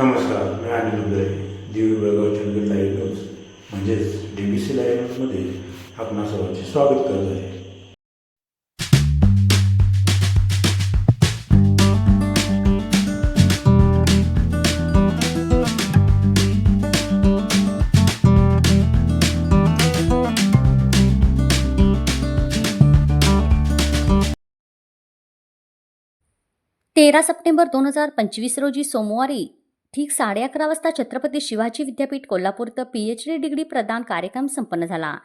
नमस्कार मी Anil Uday Divi Belgaum Chandgad live news म्हणजेच डी बी सी लाईव्ह न्यूजमध्ये आपणा सर्वांचे स्वागत करत आहे. तेरा सप्टेंबर दोन हजार पंचवीस रोजी सोमवारी ठीक साडे अकरा वाजता छत्रपती शिवाजी विद्यापीठ Kolhapur P H D degree प्रदान कार्यक्रम संपन्न झाला.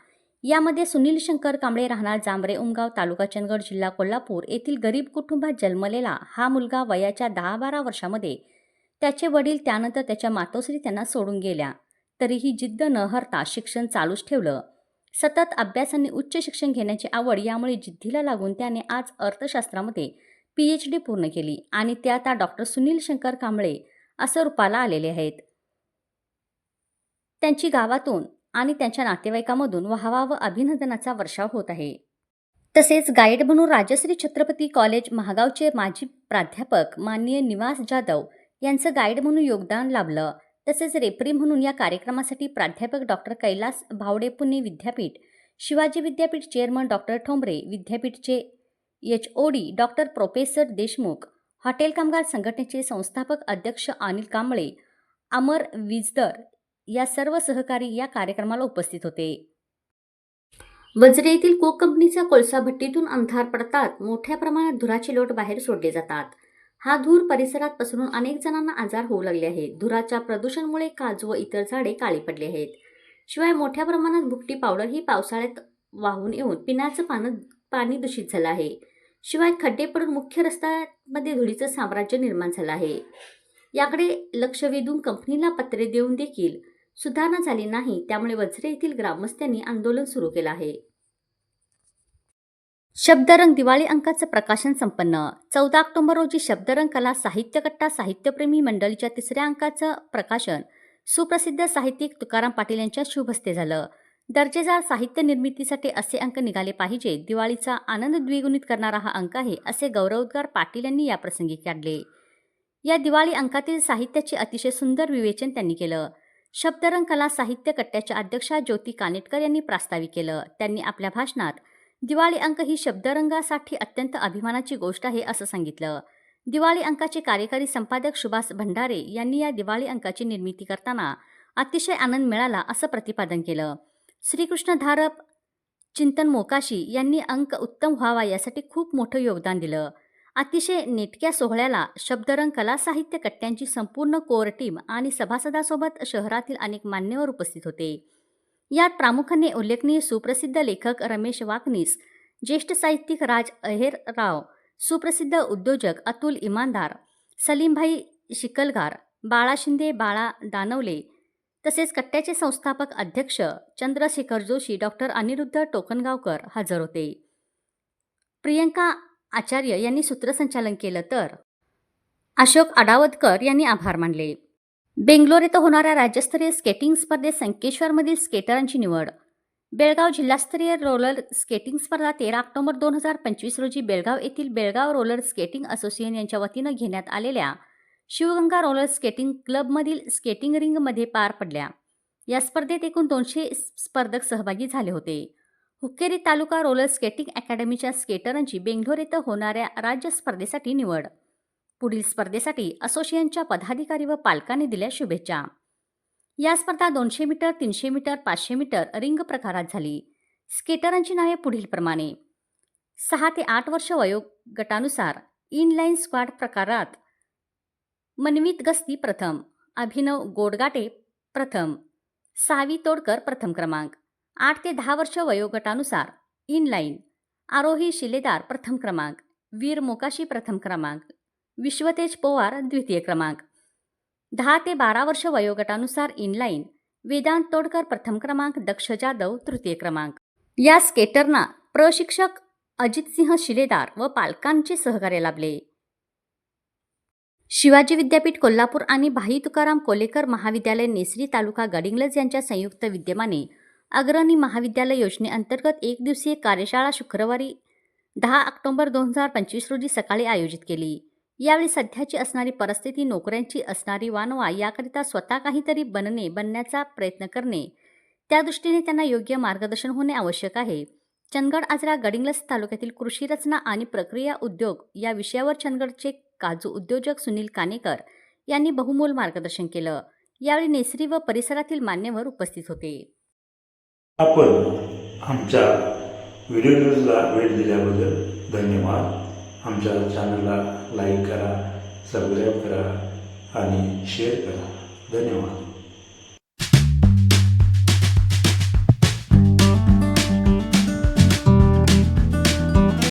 यामध्ये सुनील शंकर कांबळे राहणार जांभरे उमगाव तालुका चंदगड जिल्हा कोल्हापूर येथील गरीब कुटुंबात जन्मलेला हा मुलगा वयाच्या दहा बारा वर्षामध्ये. त्याचे वडील त्यानंतर त्याच्या मातोश्री त्यांना सोडून गेल्या. तरीही जिद्द न हरता शिक्षण चालूच ठेवलं. सतत अभ्यास आणि उच्च शिक्षण घेण्याची आवड यामुळे जिद्दीला लागून त्याने आज अर्थशास्त्रामध्ये पी एच डी पूर्ण केली आणि ते आता डॉक्टर सुनील शंकर कांबळे असं रूपाला आलेले आहेत. त्यांची गावातून आणि त्यांच्या नातेवाईकामधून वाहवा व अभिनंदनाचा वर्षाव होत आहे. तसेच गाईड म्हणून राजश्री छत्रपती कॉलेज महागावचे माजी प्राध्यापक माननीय निवास जाधव यांचं गाईड म्हणून योगदान लाभलं. तसेच रेफरी म्हणून या कार्यक्रमासाठी प्राध्यापक डॉक्टर कैलास भावडे पुणे विद्यापीठ शिवाजी विद्यापीठ chairman doctor Thombare विद्यापीठचे H O D. Doctor professor Deshmukh hotel कामगार संघटनेचे संस्थापक अध्यक्ष अनिल कांबळे अमर विजदर या सर्व सहकारी या कार्यक्रमाला उपस्थित होते. वज्रे येथील कोक कंपनीच्या कोळसा भट्टीतून अंधार पडतात. मोठ्या प्रमाणात धुराचे लोट बाहेर सोडले जातात. हा धूर परिसरात पसरून अनेक जणांना आजार होऊ लागले आहेत. धुराच्या प्रदूषणामुळे काजू व इतर झाडे काळी पडली आहेत. शिवाय मोठ्या प्रमाणात भुकटी पावडर ही पावसाळ्यात वाहून येऊन पिण्याचं पानं पाणी दूषित झालं आहे. शिवाय खड्डे पडून मुख्य रस्त्यामध्ये धुळीचं साम्राज्य निर्माण झालं आहे. याकडे लक्ष वेधून कंपनीला पत्रे देऊन देखील सुधारणा झाली नाही त्यामुळे वज्रे येथील ग्रामस्थांनी आंदोलन सुरू केलं आहे. शब्दरंग दिवाळी अंकाचं प्रकाशन संपन्न. चौदा ऑक्टोबर रोजी शब्दरंग कला साहित्य कट्टा साहित्यप्रेमी मंडळीच्या तिसऱ्या अंकाचं प्रकाशन सुप्रसिद्ध साहित्यिक तुकाराम पाटील यांच्या शुभ हस्ते झालं. दर्जेदार साहित्य निर्मितीसाठी असे अंक निघाले पाहिजे. दिवाळीचा आनंद द्विगुणित करणारा हा अंक आहे असे गौरवोद्गार पाटील यांनी याप्रसंगी काढले. या दिवाळी अंकातील साहित्याचे अतिशय सुंदर विवेचन त्यांनी केलं. शब्दरंग कला साहित्य कट्ट्याच्या अध्यक्षा ज्योती कानेटकर यांनी प्रास्ताविक केलं. त्यांनी आपल्या भाषणात दिवाळी अंक ही शब्दरंगासाठी अत्यंत अभिमानाची गोष्ट आहे असं सांगितलं. दिवाळी अंकाचे कार्यकारी संपादक सुभाष भंडारे यांनी या दिवाळी अंकाची निर्मिती करताना अतिशय आनंद मिळाला असं प्रतिपादन केलं. श्रीकृष्ण धारप चिंतन मोकाशी यांनी अंक उत्तम व्हावा यासाठी खूप मोठं योगदान दिलं. अतिशय नेटक्या सोहळ्याला शब्दरंग कला साहित्य कट्ट्यांची संपूर्ण कोर टीम आणि सभासदासोबत शहरातील अनेक मान्यवर उपस्थित होते. यात प्रामुख्याने उल्लेखनीय सुप्रसिद्ध लेखक रमेश वाकनीस ज्येष्ठ साहित्यिक राज अहेरराव सुप्रसिद्ध उद्योजक अतुल इमानदार सलीमभाई शिकलगार बाळा शिंदे बाळा दानवले तसेच कट्ट्याचे संस्थापक अध्यक्ष चंद्रशेखर जोशी डॉक्टर अनिरुद्ध टोकनगावकर हजर होते. प्रियंका आचार्य यांनी सूत्रसंचालन केलं तर अशोक अडावतकर यांनी आभार मानले. बेंगलोर येथे होणाऱ्या राज्यस्तरीय स्केटिंग स्पर्धेत संकेश्वरमधील स्केटरांची निवड. बेळगाव जिल्हास्तरीय रोलर स्केटिंग स्पर्धा तेरा ऑक्टोबर दोन हजार पंचवीस रोजी बेळगाव येथील बेळगाव रोलर स्केटिंग असोसिएशन यांच्या वतीनं घेण्यात आलेल्या शिवगंगा रोलर स्केटिंग क्लबमधील स्केटिंग रिंगमध्ये पार पडल्या. या स्पर्धेत एकूण दोनशे स्पर्धक सहभागी झाले होते. हुक्केरी तालुका रोलर स्केटिंग अकॅडमीच्या स्केटरांची बेंगलोर येथे होणाऱ्या राज्य स्पर्धेसाठी निवड. पुढील स्पर्धेसाठी असोसिएशनच्या पदाधिकारी व पालकांनी दिल्या शुभेच्छा. या स्पर्धा दोनशे मीटर तीनशे मीटर पाचशे मीटर रिंग प्रकारात झाली. स्केटरांची नावे पुढीलप्रमाणे सहा ते आठ वर्ष वयोगटानुसार इनलाईन स्क्वाड प्रकारात मनवीत गस्ती प्रथम. अभिनव गोडगाटे प्रथम. सावी तोडकर प्रथम क्रमांक. आठ ते दहा वर्ष वयोगटानुसार. इनलाईन आरोही शिलेदार प्रथम क्रमांक. वीर मोकाशी प्रथम क्रमांक. विश्वतेज पोवार द्वितीय क्रमांक. दहा ते बारा वर्ष वयोगटानुसार इनलाईन वेदांत तोडकर प्रथम क्रमांक. दक्ष जाधव तृतीय क्रमांक. या स्केटरना प्रशिक्षक अजितसिंह शिलेदार व पालकांचे सहकार्य लाभले. शिवाजी विद्यापीठ कोल्हापूर आणि भाई तुकाराम कोलेकर महाविद्यालय नेसरी तालुका गडिंग्लज यांच्या संयुक्त विद्यमाने अग्रणी महाविद्यालय योजनेअंतर्गत एक दिवसीय कार्यशाळा शुक्रवारी दहा ऑक्टोबर दोन हजार पंचवीस रोजी सकाळी आयोजित केली. यावेळी सध्याची असणारी परिस्थिती नोकऱ्यांची असणारी वानवा याकरिता स्वतः काहीतरी बनणे बनण्याचा प्रयत्न करणे त्या दृष्टीने त्यांना योग्य मार्गदर्शन होणे आवश्यक आहे. चंदगड आजरा गडिंग्लस तालुक्यातील कृषी रचना आणि प्रक्रिया उद्योग या विषयावर चंदगडचे काजू उद्योजक सुनील कानेकर यांनी बहुमोल मार्गदर्शन केलं. यावेळी नेसरी व परिसरातील मान्यवर उपस्थित होते. आपण आमच्या व्हिडिओ न्यूजला वेळ दिल्याबद्दल धन्यवाद. आमच्या चॅनलला लाईक करा सबस्क्राईब करा आणि शेअर करा. धन्यवाद.